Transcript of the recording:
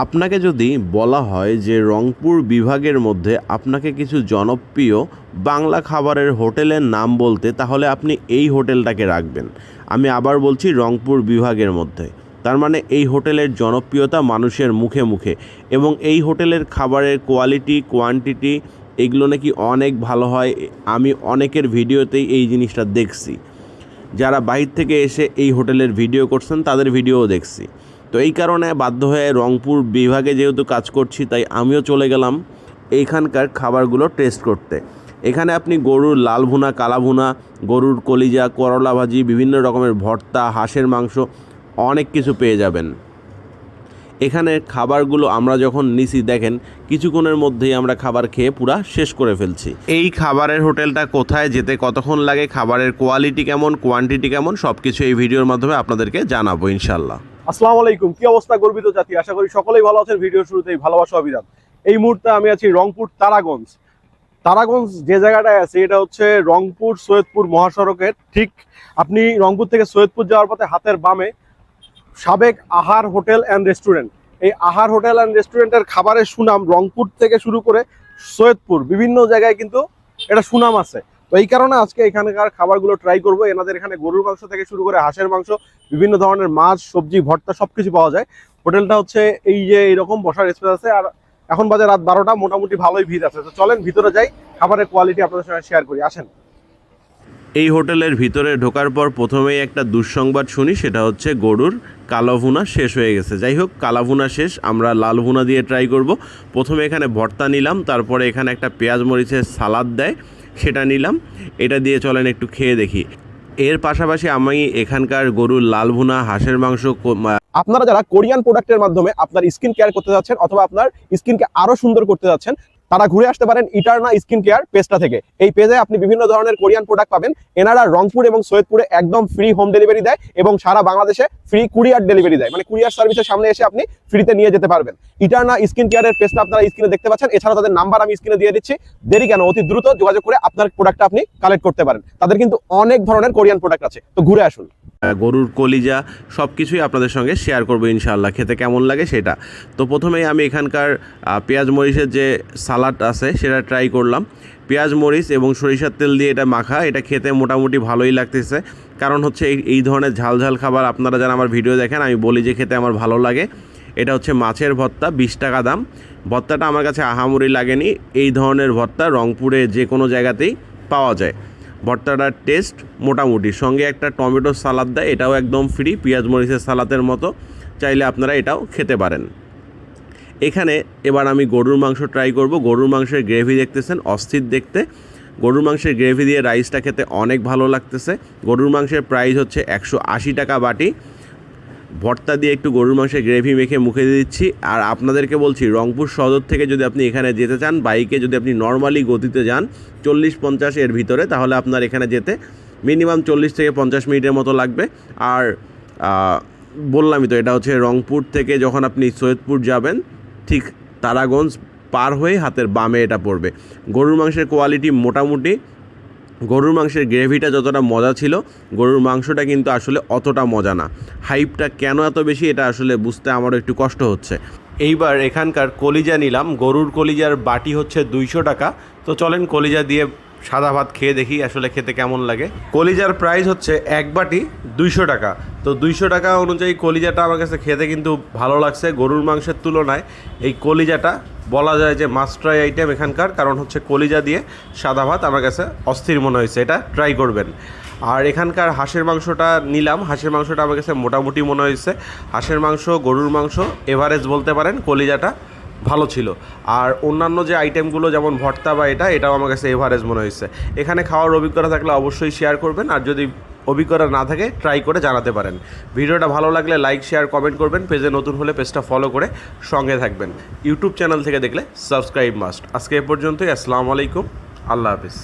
আপনাকে যদি বলা হয় যে রংপুর বিভাগের মধ্যে আপনাকে কিছু জনপ্রিয় বাংলা খাবারের হোটেলের নাম বলতে তাহলে আপনি এই হোটেলটাকে রাখবেন। আমি আবার বলছি রংপুর বিভাগের মধ্যে। তার মানে এই হোটেলের জনপ্রিয়তা মানুষের মুখে মুখে এবং এই হোটেলের খাবারের কোয়ালিটি, কোয়ান্টিটি এগুলো নাকি অনেক ভালো হয়। আমি অনেকের ভিডিওতেই এই জিনিসটা দেখছি। যারা বাইর থেকে এসে এই হোটেলের ভিডিও করছেন তাদের ভিডিওও দেখছি। তো এই কারণে বাধ্য হয়ে রংপুর বিভাগে যেহেতু কাজ করছি, তাই আমিও চলে গেলাম এইখানকার খাবারগুলো টেস্ট করতে। এখানে আপনি গরুর লাল ভুনা, কালা ভুনা, গরুর কলিজা, করলা ভাজি, বিভিন্ন রকমের ভর্তা, হাঁসের মাংস, অনেক কিছু পেয়ে যাবেন। এখানে খাবারগুলো আমরা যখন নিছি, দেখেন কিছুক্ষণের মধ্যেই আমরা খাবার খেয়ে পুরা শেষ করে ফেলছি। এই খাবারের হোটেলটা কোথায় যেতে, কতক্ষণ লাগে, খাবারের কোয়ালিটি কেমন কোয়ান্টিটি কেমন সব কিছু এই ভিডিওর মাধ্যমে আপনাদেরকে জানাব ইনশাল্লাহ আসসালামু আলাইকুম। কি অবস্থা গর্বিত জাতি? আশা করি সকলেই ভালো আছেন। ভিডিও শুরুতেই ভালোবাসা অভিযান। এই মুহূর্তে আমি আছি রংপুর তারাগঞ্জ। তারাগঞ্জ যে জায়গাটায় আছে, এটা হচ্ছে রংপুর সৈয়দপুর মহাসড়কের ঠিক আপনি রংপুর থেকে সৈয়দপুর যাওয়ার পথে হাতের বামে সাবেক আহার হোটেল অ্যান্ড রেস্টুরেন্ট। এই আহার হোটেল অ্যান্ড রেস্টুরেন্টের খাবারের সুনাম রংপুর থেকে শুরু করে সৈয়দপুর। বিভিন্ন জায়গায় কিন্তু এটা সুনাম আছে। তো এই কারণে আজকে এখানকার খাবারগুলো ট্রাই করব। এনাদের এখানে গরুর মাংস থেকে শুরু করে হাঁসের মাংস, বিভিন্ন ধরনের মাছ, সবজি, ভর্তা সব কিছু পাওয়া যায়। হোটেলটা হচ্ছে এই যে এইরকম বসার স্পেস আছে আর এখন বাজে রাত বারোটা, মোটামুটি ভালোই ভিড় আছে। তো চলেন ভিতরে যাই, খাবারের কোয়ালিটি আপনাদের সঙ্গে শেয়ার করি। আসেন। এই হোটেলের ভিতরে ঢোকার পর প্রথমেই একটা দুঃসংবাদ শুনি, সেটা হচ্ছে গরুর কালো ভুনা শেষ হয়ে গেছে। যাই হোক, কালা ভুনা শেষ, আমরা লাল ভুনা দিয়ে ট্রাই করব। প্রথমে এখানে ভর্তা নিলাম, তারপরে এখানে একটা পেঁয়াজ মরিচের সালাদ দেয়। সেটা নিলাম। এটা দিয়ে চলেন একটু খেয়ে দেখি। এর পাশাপাশি আমি এখানকার গরুর লাল ভুনা, হাঁসের মাংস আপনারা যারা কোরিয়ান প্রোডাক্টের মাধ্যমে আপনার স্কিন কেয়ার করতে যাচ্ছেন অথবা আপনার স্কিনকে আরও সুন্দর করতে যাচ্ছেন তারা ঘুরে আসতে পারেন ইটারনা স্কিন কেয়ার পেজটা থেকে। এই পেজে আপনি বিভিন্ন ধরনের কোরিয়ান প্রোডাক্ট পাবেন। এনারা রংপুর এবং সৈয়দপুরে একদম ফ্রি হোম ডেলিভারি দেয় এবং সারা বাংলাদেশে ফ্রি কুরিয়ার ডেলিভারি দেয়। মানে কুরিয়ার সার্ভিসের সামনে এসে আপনি ফ্রিতে নিয়ে যেতে পারবেন। ইটারনা স্কিন কেয়ারের পেজটা আপনারা স্ক্রিনে দেখতে পাচ্ছেন। এছাড়া তাদের নাম্বার আমি স্ক্রিনে দিয়ে দিচ্ছি। দেরি কেন? অতি দ্রুত যোগাযোগ করে আপনার প্রোডাক্টটা আপনি কালেক্ট করতে পারেন। তাদের কিন্তু অনেক ধরনের কোরিয়ান প্রোডাক্ট আছে। তো ঘুরে আসুন। গরুর কলিজা সব কিছুই আপনাদের সঙ্গে শেয়ার করব ইনশাআল্লাহ। খেতে কেমন লাগে সেটা? তো প্রথমেই আমি এখানকার পেঁয়াজ মরিচের যে সালাড আছে সেটা ট্রাই করলাম। পেঁয়াজ মরিচ এবং সরিষার তেল দিয়ে এটা মাখা, এটা খেতে মোটামুটি ভালোই লাগতেছে। কারণ হচ্ছে এই এই ধরনের ঝাল ঝাল খাবার আপনারা যারা আমার ভিডিও দেখেন, আমি বলি যে খেতে আমার ভালো লাগে। এটা হচ্ছে মাছের ভর্তা, বিশ টাকা দাম। ভর্তাটা আমার কাছে আহামরি লাগেনি। এই ধরনের ভর্তা রংপুরে যে কোনো জায়গাতেই পাওয়া যায়। ভর্তাটার টেস্ট মোটামুটি। সঙ্গে একটা টমেটো সালাদ দেয়, এটাও একদম ফ্রি পেঁয়াজ মরিচের সালাদের মতো। চাইলে আপনারা এটাও খেতে পারেন। এখানে এবার আমি গরুর মাংস ট্রাই করব। গরুর মাংসের গ্রেভি দেখতেছেন, অস্থির দেখতে। গরুর মাংসের গ্রেভি দিয়ে রাইসটা খেতে অনেক ভালো লাগতেছে। গরুর মাংসের প্রাইস হচ্ছে একশো আশি টাকা বাটি। ভর্তা দিয়ে একটু গরুর মাংসের গ্রেভি মেখে মুখে দিচ্ছি। আর আপনাদেরকে বলছি, রংপুর সদর থেকে যদি আপনি এখানে যেতে চান, বাইকে যদি আপনি নর্মালি গতিতে যান, চল্লিশ পঞ্চাশ এর ভিতরে, তাহলে আপনার এখানে যেতে মিনিমাম চল্লিশ থেকে পঞ্চাশ মিনিটের মতো লাগবে। আর বললামই তো, এটা হচ্ছে রংপুর থেকে যখন আপনি সৈয়দপুর যাবেন, ঠিক তারাগঞ্জ পার হয়ে হাতের বামে এটা পড়বে। গরুর মাংসের কোয়ালিটি মোটামুটি গরুর মাংসের গ্রেভিটা যতটা মজা ছিল, গরুর মাংসটা কিন্তু আসলে অতটা মজা না। হাইপটা কেন এত বেশি এটা আসলে বুঝতে আমারও একটু কষ্ট হচ্ছে। এইবার এখানকার কলিজা নিলাম। গরুর কলিজার বাটি হচ্ছে দুইশো টাকা। তো চলেন কলিজা দিয়ে সাদা ভাত খেয়ে দেখি আসলে খেতে কেমন লাগে। কলিজার প্রাইস হচ্ছে এক বাটি দুইশো টাকা। তো দুইশো টাকা অনুযায়ী কলিজাটা আমার কাছে খেতে কিন্তু ভালো লাগছে। গরুর মাংসের তুলনায় এই কলিজাটা বলা যায় যে মাস্ট ট্রাই আইটেম এখানকার, কারণ হচ্ছে কলিজা দিয়ে সাদা ভাত আমার কাছে অস্থির মনে হয়েছে, এটা ট্রাই করবেন। আর এখানকার হাঁসের মাংসটা নিলাম, হাঁসের মাংসটা আমার কাছে মোটামুটি মনে হয়েছে। হাঁসের মাংস, গরুর মাংস এভারেজ বলতে পারেন, কলিজাটা ভালো ছিল। আর অন্যান্য যে আইটেমগুলো যেমন ভর্তা বা এটা, এটাও আমার কাছে এভারেজ মনে হয়েছে। এখানে খাওয়ার অভিজ্ঞতা থাকলে অবশ্যই শেয়ার করবেন, আর যদি অভিজ্ঞতা না থাকে ট্রাই করে জানাতে পারেন। ভিডিওটা ভালো লাগলে লাইক শেয়ার কমেন্ট করবেন, পেজে নতুন হলে পেজটা ফলো করে সঙ্গে থাকবেন। ইউটিউব চ্যানেল থেকে দেখলে সাবস্ক্রাইব মাস্ট আজকে এ পর্যন্তই, আসসালামু আলাইকুম, আল্লাহ হাফিজ।